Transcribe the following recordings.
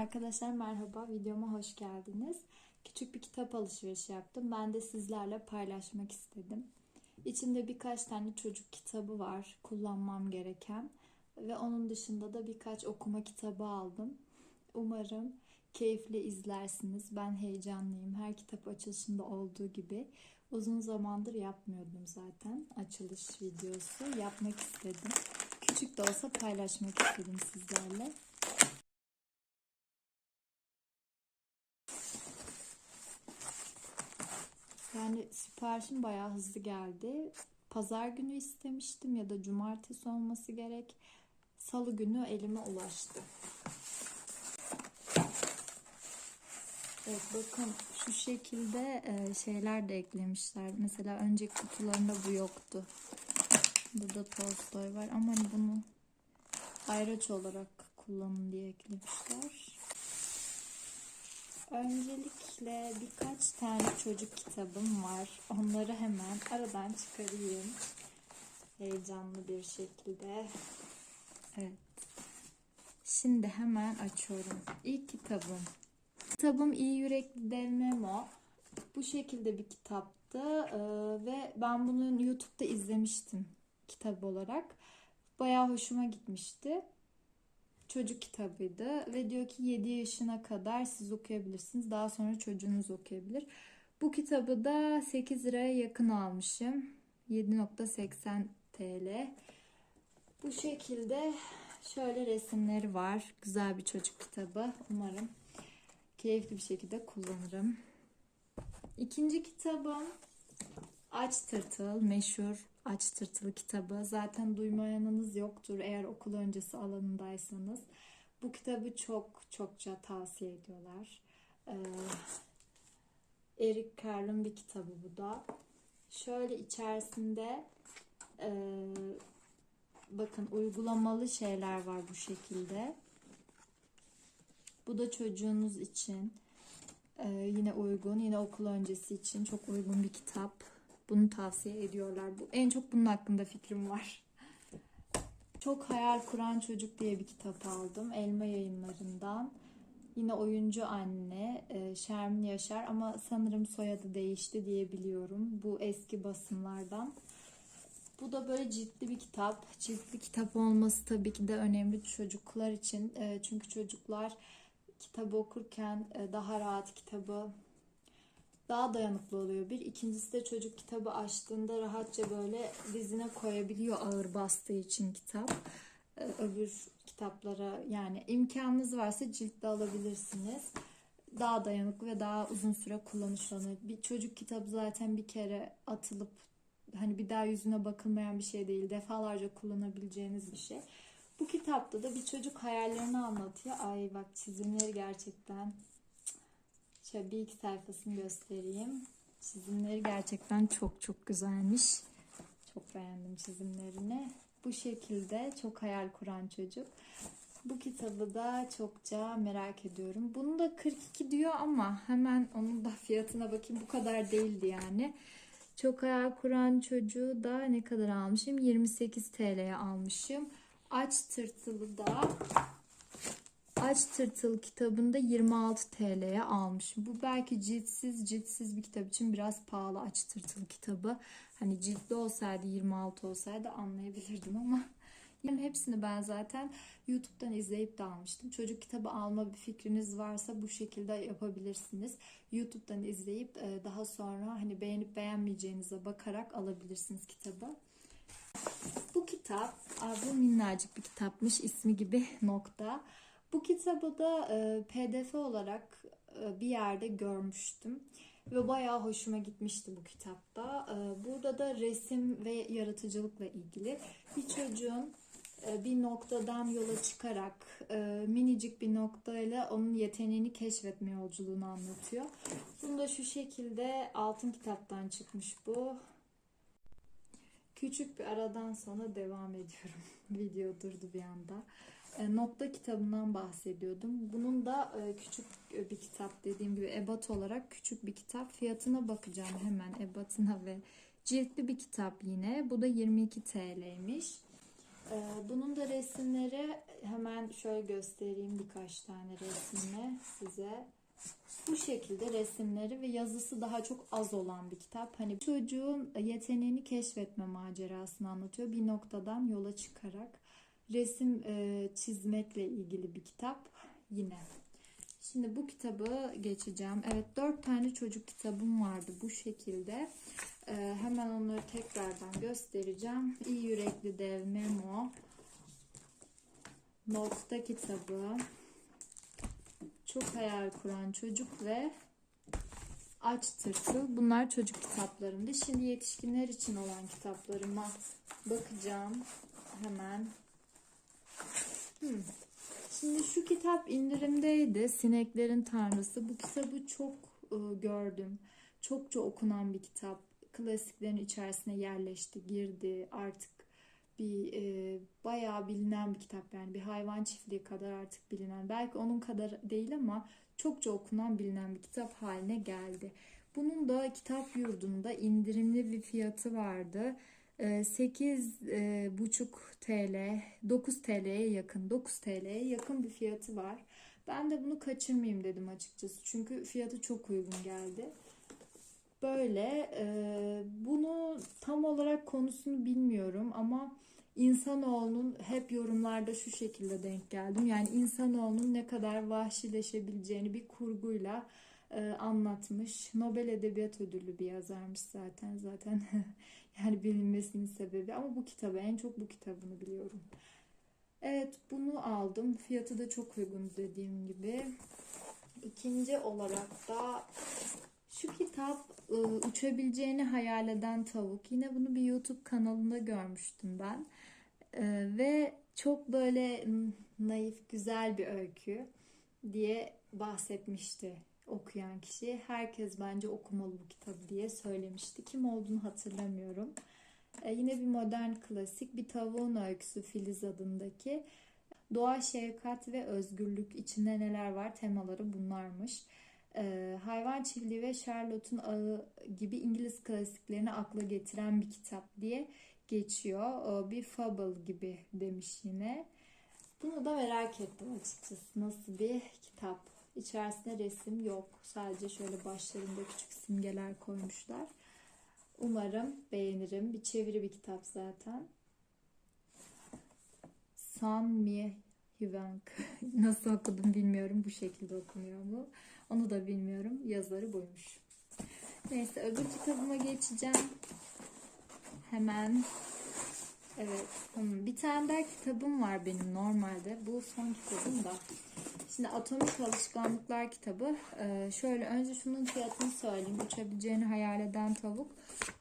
Arkadaşlar merhaba, videoma hoş geldiniz. Küçük bir kitap alışverişi yaptım. Ben de sizlerle paylaşmak istedim. İçinde birkaç tane çocuk kitabı var, kullanmam gereken. Ve onun dışında da birkaç okuma kitabı aldım. Umarım keyifle izlersiniz. Ben heyecanlıyım. Her kitap açılışında olduğu gibi. Uzun zamandır yapmıyordum zaten açılış videosu. Yapmak istedim. Küçük de olsa paylaşmak istedim sizlerle. Yani siparişim bayağı hızlı geldi. Pazar günü istemiştim ya da cumartesi olması gerek. Salı günü elime ulaştı. Evet bakın şu şekilde e, şeyler de eklemişler. Mesela önceki kutularında bu yoktu. Burada Tolstoy var ama bunu ayraç olarak kullanın diye eklemişler. Öncelikle birkaç tane çocuk kitabım var. Onları hemen aradan çıkarayım. Heyecanlı bir şekilde. Evet. Şimdi hemen açıyorum. İlk kitabım. Kitabım İyi Yürekli Dev Memo. Bu şekilde bir kitaptı ee, ve ben bunu YouTube'da izlemiştim kitap olarak. Bayağı hoşuma gitmişti çocuk kitabıydı ve diyor ki 7 yaşına kadar siz okuyabilirsiniz. Daha sonra çocuğunuz okuyabilir. Bu kitabı da 8 liraya yakın almışım. 7.80 TL. Bu şekilde şöyle resimleri var. Güzel bir çocuk kitabı. Umarım keyifli bir şekilde kullanırım. İkinci kitabım Aç Tırtıl. Meşhur Aç Tırtılı kitabı. Zaten duymayanınız yoktur eğer okul öncesi alanındaysanız. Bu kitabı çok çokça tavsiye ediyorlar. Ee, Eric Carle'ın bir kitabı bu da. Şöyle içerisinde e, bakın uygulamalı şeyler var bu şekilde. Bu da çocuğunuz için e, yine uygun. Yine okul öncesi için çok uygun bir kitap. Bunu tavsiye ediyorlar. Bu en çok bunun hakkında fikrim var. Çok Hayal Kuran Çocuk diye bir kitap aldım. Elma yayınlarından. Yine oyuncu anne e, Şermin Yaşar ama sanırım soyadı değişti diye biliyorum. Bu eski basımlardan. Bu da böyle ciltli bir kitap. Ciltli kitap olması tabii ki de önemli çocuklar için. E, çünkü çocuklar kitabı okurken e, daha rahat kitabı daha dayanıklı oluyor bir. İkincisi de çocuk kitabı açtığında rahatça böyle dizine koyabiliyor ağır bastığı için kitap. Ee, öbür kitaplara yani imkanınız varsa ciltte alabilirsiniz. Daha dayanıklı ve daha uzun süre kullanışlanır. Bir çocuk kitabı zaten bir kere atılıp hani bir daha yüzüne bakılmayan bir şey değil. Defalarca kullanabileceğiniz bir şey. Bu kitapta da bir çocuk hayallerini anlatıyor. Ay bak çizimleri gerçekten Şöyle bir iki sayfasını göstereyim. Çizimleri gerçekten çok çok güzelmiş. Çok beğendim çizimlerini. Bu şekilde çok hayal kuran çocuk. Bu kitabı da çokça merak ediyorum. Bunu da 42 diyor ama hemen onun da fiyatına bakayım. Bu kadar değildi yani. Çok hayal kuran çocuğu da ne kadar almışım? 28 TL'ye almışım. Aç tırtılı da Aç Tırtıl kitabında 26 TL'ye almışım. Bu belki ciltsiz ciltsiz bir kitap için biraz pahalı Aç Tırtıl kitabı. Hani ciltli olsaydı 26 olsaydı anlayabilirdim ama yani hepsini ben zaten YouTube'dan izleyip de almıştım. Çocuk kitabı alma bir fikriniz varsa bu şekilde yapabilirsiniz. YouTube'dan izleyip e, daha sonra hani beğenip beğenmeyeceğinize bakarak alabilirsiniz kitabı. Bu kitap, bu minnacık bir kitapmış. ismi gibi nokta. Bu kitabı da e, pdf olarak e, bir yerde görmüştüm. Ve bayağı hoşuma gitmişti bu kitapta. E, burada da resim ve yaratıcılıkla ilgili bir çocuğun e, bir noktadan yola çıkarak e, minicik bir noktayla onun yeteneğini keşfetme yolculuğunu anlatıyor. Bunu da şu şekilde altın kitaptan çıkmış bu. Küçük bir aradan sonra devam ediyorum. Video durdu bir anda. E, nokta kitabından bahsediyordum. Bunun da e, küçük bir kitap dediğim gibi ebat olarak küçük bir kitap. Fiyatına bakacağım hemen ebatına ve ciltli bir kitap yine. Bu da 22 TL'ymiş. Bunun da resimleri hemen şöyle göstereyim birkaç tane resmini size. Bu şekilde resimleri ve yazısı daha çok az olan bir kitap. Hani çocuğun yeteneğini keşfetme macerasını anlatıyor. Bir noktadan yola çıkarak resim e, çizmekle ilgili bir kitap yine. Şimdi bu kitabı geçeceğim. Evet dört tane çocuk kitabım vardı bu şekilde. Ee, hemen onları tekrardan göstereceğim. İyi Yürekli Dev Memo. Notta kitabı. Çok Hayal Kuran Çocuk ve Aç Tırtıl. Bunlar çocuk kitaplarımdı. Şimdi yetişkinler için olan kitaplarıma bakacağım. Hemen. Şimdi şu kitap indirimdeydi. Sineklerin Tanrısı. Bu kitabı çok e, gördüm. Çokça okunan bir kitap. Klasiklerin içerisine yerleşti, girdi. Artık bir e, bayağı bilinen bir kitap yani bir hayvan çiftliği kadar artık bilinen. Belki onun kadar değil ama çokça okunan bilinen bir kitap haline geldi. Bunun da kitap yurdunda indirimli bir fiyatı vardı. 8,5 TL, 9 TL'ye yakın, 9 TL'ye yakın bir fiyatı var. Ben de bunu kaçırmayayım dedim açıkçası. Çünkü fiyatı çok uygun geldi. Böyle e, bunu tam olarak konusunu bilmiyorum ama insanoğlunun hep yorumlarda şu şekilde denk geldim. Yani insanoğlunun ne kadar vahşileşebileceğini bir kurguyla e, anlatmış. Nobel Edebiyat Ödüllü bir yazarmış zaten. Zaten yani bilinmesinin sebebi ama bu kitabı en çok bu kitabını biliyorum. Evet bunu aldım. Fiyatı da çok uygun dediğim gibi. İkinci olarak da şu kitap e, uçabileceğini hayal eden tavuk. Yine bunu bir YouTube kanalında görmüştüm ben. E, ve çok böyle naif, güzel bir öykü diye bahsetmişti okuyan kişi. Herkes bence okumalı bu kitabı diye söylemişti. Kim olduğunu hatırlamıyorum. E, yine bir modern klasik, bir tavuğun öyküsü Filiz adındaki. Doğa, şefkat ve özgürlük içinde neler var temaları bunlarmış. Ee, hayvan çiftliği ve Charlotte'un ağı gibi İngiliz klasiklerini akla getiren bir kitap diye geçiyor. Ee, bir fable gibi demiş yine. Bunu da merak ettim açıkçası. Nasıl bir kitap? İçerisinde resim yok. Sadece şöyle başlarında küçük simgeler koymuşlar. Umarım beğenirim. Bir çeviri bir kitap zaten. San Mi Hüvenk. Nasıl okudum bilmiyorum. Bu şekilde okunuyor mu? Onu da bilmiyorum. Yazarı buymuş. Neyse öbür kitabıma geçeceğim. Hemen. Evet. Bir tane daha kitabım var benim normalde. Bu son kitabım da. Şimdi Atomik Alışkanlıklar kitabı. Ee, şöyle önce şunun fiyatını söyleyeyim. Uçabileceğini hayal eden tavuk.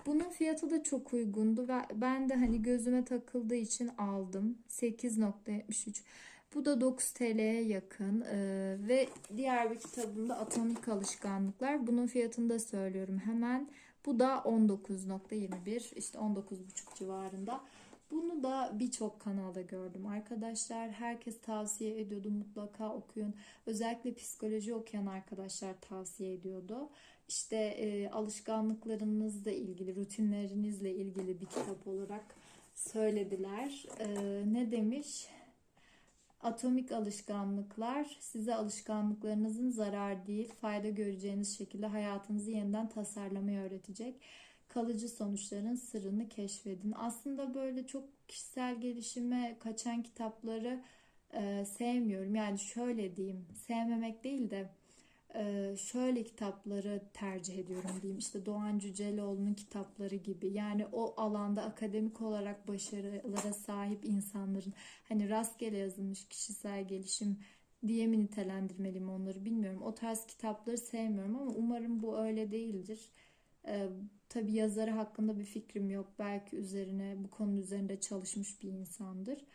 Bunun fiyatı da çok uygundu ve ben de hani gözüme takıldığı için aldım. 8.73. Bu da 9 TL'ye yakın ee, ve diğer bir kitabımda Atomik Alışkanlıklar. Bunun fiyatını da söylüyorum hemen. Bu da 19.21 işte 19.5 civarında. Bunu da birçok kanalda gördüm arkadaşlar. Herkes tavsiye ediyordu mutlaka okuyun. Özellikle psikoloji okuyan arkadaşlar tavsiye ediyordu. İşte e, alışkanlıklarınızla ilgili, rutinlerinizle ilgili bir kitap olarak söylediler. E, ne demiş? Atomik alışkanlıklar size alışkanlıklarınızın zarar değil, fayda göreceğiniz şekilde hayatınızı yeniden tasarlamayı öğretecek. Kalıcı sonuçların sırrını keşfedin. Aslında böyle çok kişisel gelişime kaçan kitapları e, sevmiyorum. Yani şöyle diyeyim, sevmemek değil de e, şöyle kitapları tercih ediyorum diyeyim. İşte Doğan Cüceloğlu'nun kitapları gibi. Yani o alanda akademik olarak başarılara sahip insanların hani rastgele yazılmış kişisel gelişim diye mi nitelendirmeliyim onları bilmiyorum. O tarz kitapları sevmiyorum ama umarım bu öyle değildir. Ee, tabii yazarı hakkında bir fikrim yok. Belki üzerine bu konu üzerinde çalışmış bir insandır.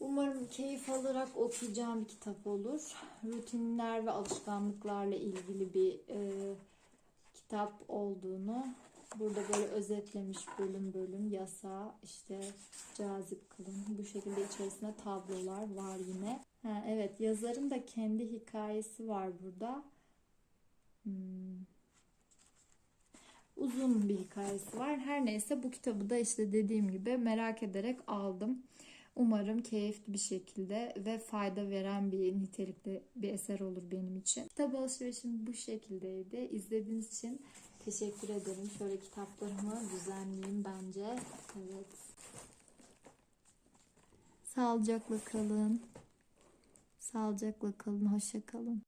Umarım keyif alarak okuyacağım bir kitap olur. Rutinler ve alışkanlıklarla ilgili bir e, kitap olduğunu burada böyle özetlemiş bölüm bölüm yasa işte cazip kılın bu şekilde içerisinde tablolar var yine. Ha, evet yazarın da kendi hikayesi var burada. Hmm. Uzun bir hikayesi var. Her neyse bu kitabı da işte dediğim gibi merak ederek aldım. Umarım keyifli bir şekilde ve fayda veren bir nitelikli bir eser olur benim için. Kitap alışverişim bu şekildeydi. İzlediğiniz için teşekkür ederim. Şöyle kitaplarımı düzenleyeyim bence. Evet. Sağlıcakla kalın. Sağlıcakla kalın. Hoşça kalın.